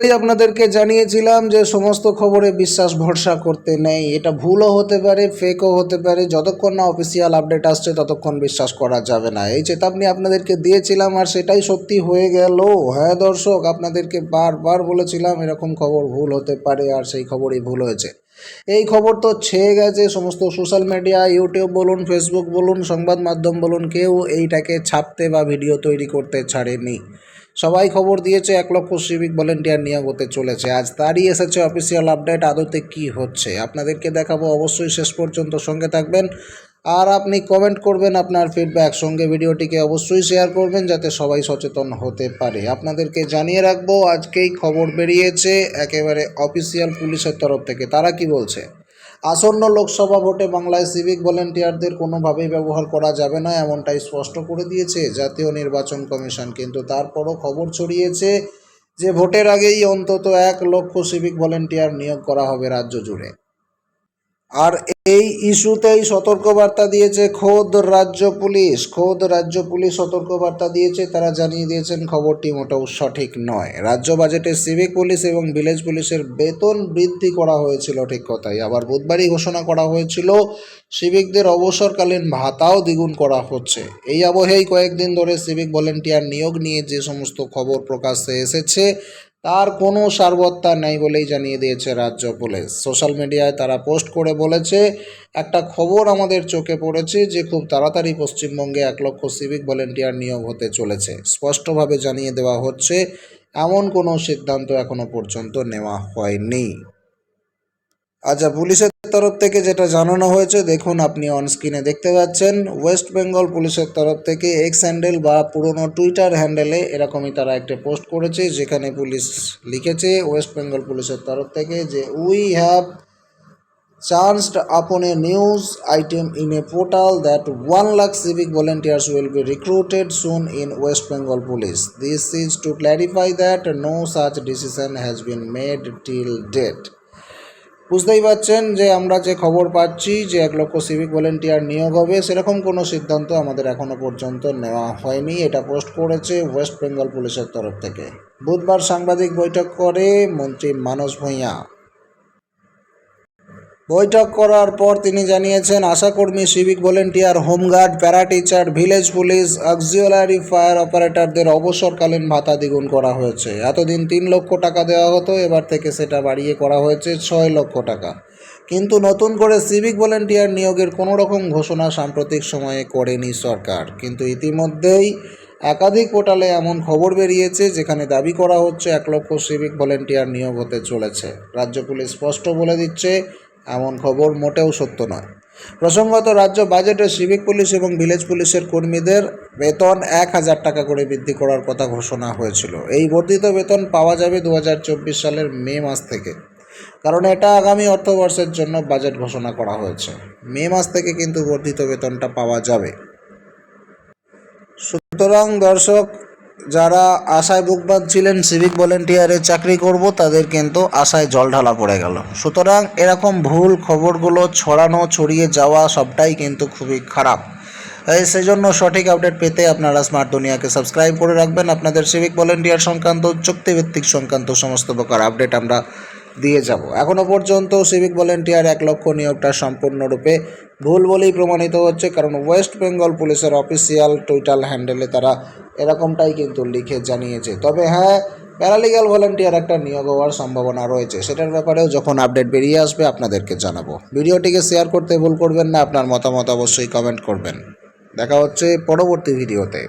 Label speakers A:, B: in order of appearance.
A: আপনাদেরকে জানিয়েছিলাম যে সমস্ত খবরে বিশ্বাস ভরসা করতে নেই। এটা ভুলও হতে পারে ফেকও হতে পারে, যতক্ষণ না অফিসিয়াল আপডেট আসছে ততক্ষণ বিশ্বাস করা যাবে না। এই চেতাবনী আপনাদেরকে দিয়েছিলাম আর সেটাই সত্যি হয়ে গেল। হ্যাঁ দর্শক, আপনাদেরকে বারবার বলেছিলাম এরকম খবর ভুল হতে পারে আর সেই খবরই ভুল হয়েছে। এই খবর তো ছেয়ে গেছে, সমস্ত সোশ্যাল মিডিয়া ইউটিউব বলুন ফেসবুক বলুন, সংবাদ মাধ্যম বলুন, কেউ এইটাকে ছাপতে বা ভিডিও তৈরি করতে ছাড়েনি। সবাই খবর দিয়েছে, এক লক্ষ সিভিক ভলেন্টিয়ার নিয়োগ হতে চলেছে। আজ তারই এসেছে অফিসিয়াল আপডেট আদতে কি হচ্ছে? আপনাদেরকে দেখাবো অবশ্যই শেষ পর্যন্ত সঙ্গে থাকবেন। আর আপনি কমেন্ট করবেন আপনার ফিডব্যাক সঙ্গে ভিডিওটিকে অবশ্যই শেয়ার করবেন যাতে সবাই সচেতন হতে পারে। আপনাদেরকে জানিয়ে রাখব, আজকেই খবর বেরিয়েছে একেবারে অফিসিয়াল পুলিশের তরফ থেকে। তারা কি বলছে? আসন্ন লোকসভা ভোটে বাংলায় সিভিক ভলেন্টিয়ারদের কোনোভাবেই ব্যবহার করা যাবে না, এমনটাই স্পষ্ট করে দিয়েছে জাতীয় নির্বাচন কমিশন। কিন্তু তারপরও খবর ছড়িয়েছে যে ভোটের আগেই অন্তত এক লক্ষ সিভিক ভলেন্টিয়ার নিয়োগ করা হবে রাজ্য জুড়ে। আর এই ইস্যুতেই সতর্কবার্তা দিয়েছে খোদ রাজ্য পুলিশ। খোদ রাজ্য পুলিশ সতর্কবার্তা দিয়েছে, তারা জানিয়ে দিয়েছেন খবরটি মোটেও সঠিক নয়। রাজ্য বাজেটে সিভিক পুলিশ এবং ভিলেজ পুলিশের বেতন বৃদ্ধি করা হয়েছিল ঠিক কথাই। আবার বুধবারই ঘোষণা করা হয়েছিল, সিভিকদের অবসরকালীন ভাতাও দ্বিগুণ করা হচ্ছে। এই আবহেই কয়েকদিন ধরে সিভিক ভলেন্টিয়ার নিয়োগ নিয়ে যে সমস্ত খবর প্রকাশ্যে এসেছে তার কোনো সারবত্তা নেই বলেই জানিয়ে দিয়েছে রাজ্য পুলিশ। সোশ্যাল মিডিয়ায় তারা পোস্ট করে বলেছে, একটা খবর আমাদের চোখে পড়েছে যে খুব তাড়াতাড়ি পশ্চিমবঙ্গে এক লক্ষ সিভিক ভলেন্টিয়ার নিয়োগ হতে চলেছে। স্পষ্টভাবে জানিয়ে দেওয়া হচ্ছে, এমন কোনো সিদ্ধান্ত এখনও পর্যন্ত নেওয়া হয়নি। আচ্ছা পুলিশের তরফ থেকে যেটা জানানো হয়েছে, দেখুন, আপনি অন স্ক্রিনে দেখতে পাচ্ছেন। ওয়েস্ট বেঙ্গল পুলিশের তরফ থেকে এক্স হ্যান্ডেল বা পুরনো টুইটার হ্যান্ডেলে এরকমই তারা একটা পোস্ট করেছে, যেখানে পুলিশ লিখেছে ওয়েস্ট বেঙ্গল পুলিশের তরফ থেকে যে we have chanced upon a news item in a portal that one lakh civic volunteers will be recruited soon in West Bengal police this is to clarify that no such decision has been made till date বুঝতেই পারছেন যে আমরা যে খবর পাচ্ছি যে এক লক্ষ সিভিক ভলেন্টিয়ার নিয়োগ হবে, সেরকম কোনো সিদ্ধান্ত আমাদের এখনও পর্যন্ত নেওয়া হয়নি। এটা পোস্ট করেছে ওয়েস্ট বেঙ্গল পুলিশের তরফ থেকে। বুধবার সাংবাদিক বৈঠক করে মন্ত্রী মানস ভূঁইয়া। বৈঠক করার পর তিনি জানিয়েছেন, আশাকর্মী civic volunteer, home guard para teacher village police auxiliary fire অপারেটরদের অবসরকালীন ভাতা দ্বিগুণ করা হয়েছে। এতদিন তিন লক্ষ টাকা দেওয়া হতো, এবার থেকে সেটা বাড়িয়ে করা হয়েছে ছয় লক্ষ টাকা। কিন্তু নতুন করে সিভিক ভলেন্টিয়ার নিয়োগের কোনো রকম ঘোষণা সাম্প্রতিক সময়ে করেনি সরকার। কিন্তু ইতিমধ্যেই একাধিক পোর্টালে এমন খবর বেরিয়েছে, যেখানে দাবি করা হচ্ছে এক লক্ষ সিভিক ভলেন্টিয়ার নিয়োগ হতে চলেছে। রাজ্য পুলিশ স্পষ্ট বলে দিচ্ছে এমন খবর মোটেও সত্য নয়। প্রসঙ্গত, রাজ্য বাজেটে সিভিক পুলিশ এবং ভিলেজ পুলিশের কর্মীদের বেতন এক হাজার টাকা করে বৃদ্ধি করার কথা ঘোষণা হয়েছিল। এই বর্ধিত বেতন পাওয়া যাবে দু হাজার চব্বিশ সালের মে মাস থেকে। কারণ এটা আগামী অর্থবর্ষের জন্য বাজেট ঘোষণা করা হয়েছে। মে মাস থেকে কিন্তু বর্ধিত বেতনটা পাওয়া যাবে। সুতরাং দর্শক যারা আশায় বুক ছিলেন সিভিক ভলেন্টিয়ারে চাকরি করব, তাদের কিন্তু আশায় জল ঢালা পড়ে গেল। সুতরাং এরকম ভুল খবরগুলো ছড়ানো, ছড়িয়ে যাওয়া সবটাই কিন্তু খুবই খারাপ। সেই জন্য সঠিক আপডেট পেতে আপনারা স্মার্ট দুনিয়াকে সাবস্ক্রাইব করে রাখবেন। আপনাদের সিভিক ভলেন্টিয়ার সংক্রান্ত, চুক্তিভিত্তিক সংক্রান্ত সমস্ত প্রকার আপডেট আমরা দিয়ে যাব। এখনও পর্যন্ত সিভিক ভলেন্টিয়ার এক লক্ষ নিয়োগটা সম্পূর্ণরূপে ভুল বলেই প্রমাণিত হচ্ছে, কারণ ওয়েস্ট বেঙ্গল পুলিশের অফিসিয়াল টুইটার হ্যান্ডেলে তারা এরকমটাই কিন্তু লিখে জানিয়েছে। তবে হ্যাঁ প্যারালিগাল ভলেন্টিয়ার একটা নিয়োগ হওয়ার সম্ভাবনা রয়েছে। সেটার ব্যাপারেও যখন আপডেট বেরিয়ে আসবে আপনাদেরকে জানাব। ভিডিওটিকে শেয়ার করতে ভুল করবেন না, আপনার মতামত অবশ্যই কমেন্ট করবেন। দেখা হচ্ছে পরবর্তী ভিডিওতে।